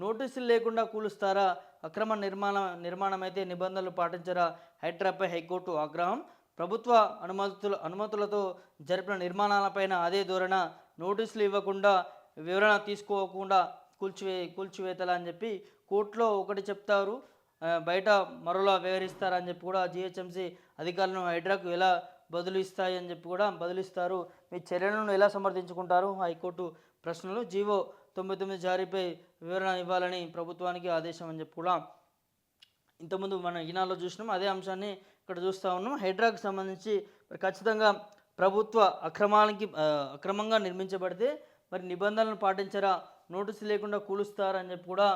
నోటీసులు లేకుండా కూలుస్తారా? అక్రమ నిర్మాణ నిర్మాణం నిబంధనలు పాటించరా? హైడ్రాపై హైకోర్టు ఆగ్రహం. ప్రభుత్వ అనుమతుల అనుమతులతో జరిపిన నిర్మాణాలపైన అదే ధోరణ. నోటీసులు ఇవ్వకుండా వివరణ తీసుకోకుండా కూల్చివే కూల్చివేతలా అని చెప్పి కోర్టులో ఒకటి చెప్తారు. బయట మరోలా వ్యవహరిస్తారని చెప్పి కూడా జిహెచ్ఎంసీ అధికారులను హైడ్రాకు ఎలా బదులు ఇస్తాయి అని చెప్పి కూడా బదులిస్తారు. మీ చర్యలను ఎలా సమర్థించుకుంటారు? హైకోర్టు ప్రశ్నలు జీవో తొంభై తొమ్మిది జారీపై వివరణ ఇవ్వాలని ప్రభుత్వానికి ఆదేశం అని చెప్పి కూడా ఇంతకుముందు మనం ఈనాలో చూసినాం. అదే అంశాన్ని ఇక్కడ చూస్తూ ఉన్నాం. హైడ్రాకు సంబంధించి మరి ఖచ్చితంగా ప్రభుత్వ అక్రమాలకి అక్రమంగా నిర్మించబడితే మరి నిబంధనలను పాటించరా? నోటీసు లేకుండా కూలుస్తారని చెప్పి కూడా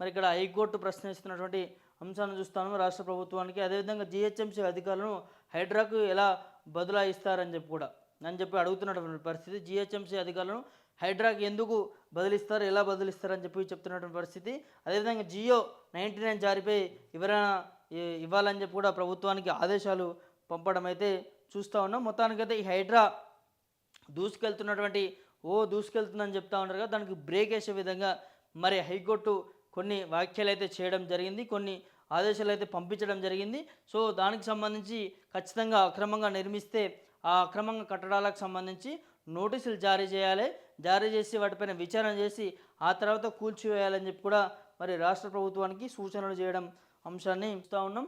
మరి ఇక్కడ హైకోర్టు ప్రశ్నిస్తున్నటువంటి అంశాన్ని చూస్తాను. రాష్ట్ర ప్రభుత్వానికి అదేవిధంగా జిహెచ్ఎంసీ అధికారులను హైడ్రాకు ఎలా బదులాయిస్తారని చెప్పి కూడా అని చెప్పి అడుగుతున్నటువంటి పరిస్థితి. జిహెచ్ఎంసీ అధికారులను హైడ్రాకి ఎందుకు బదిలిస్తారు ఎలా బదిలిస్తారని చెప్పి చెప్తున్నటువంటి పరిస్థితి. అదేవిధంగా జియో నైంటీ నైన్ జారీపై వివరణ ఇవ్వాలని చెప్పి కూడా ప్రభుత్వానికి ఆదేశాలు పంపడం అయితే చూస్తూ ఉన్నాం. మొత్తానికైతే ఈ హైడ్రా దూసుకెళ్తున్నటువంటి ఓ దూసుకెళ్తుందని చెప్తా ఉంటారు కదా దానికి బ్రేక్ వేసే విధంగా మరి హైకోర్టు కొన్ని వ్యాఖ్యలు అయితే చేయడం జరిగింది కొన్ని ఆదేశాలు అయితే పంపించడం జరిగింది. సో దానికి సంబంధించి ఖచ్చితంగా అక్రమంగా నిర్మిస్తే ఆ అక్రమంగా కట్టడాలకు సంబంధించి నోటీసులు జారీ చేయాలి. జారీ చేసి వాటిపైన విచారణ చేసి ఆ తర్వాత కూల్చివేయాలని చెప్పి కూడా మరి రాష్ట్ర ప్రభుత్వానికి సూచనలు చేయడం అంశాన్ని ఇస్తూ ఉన్నాం.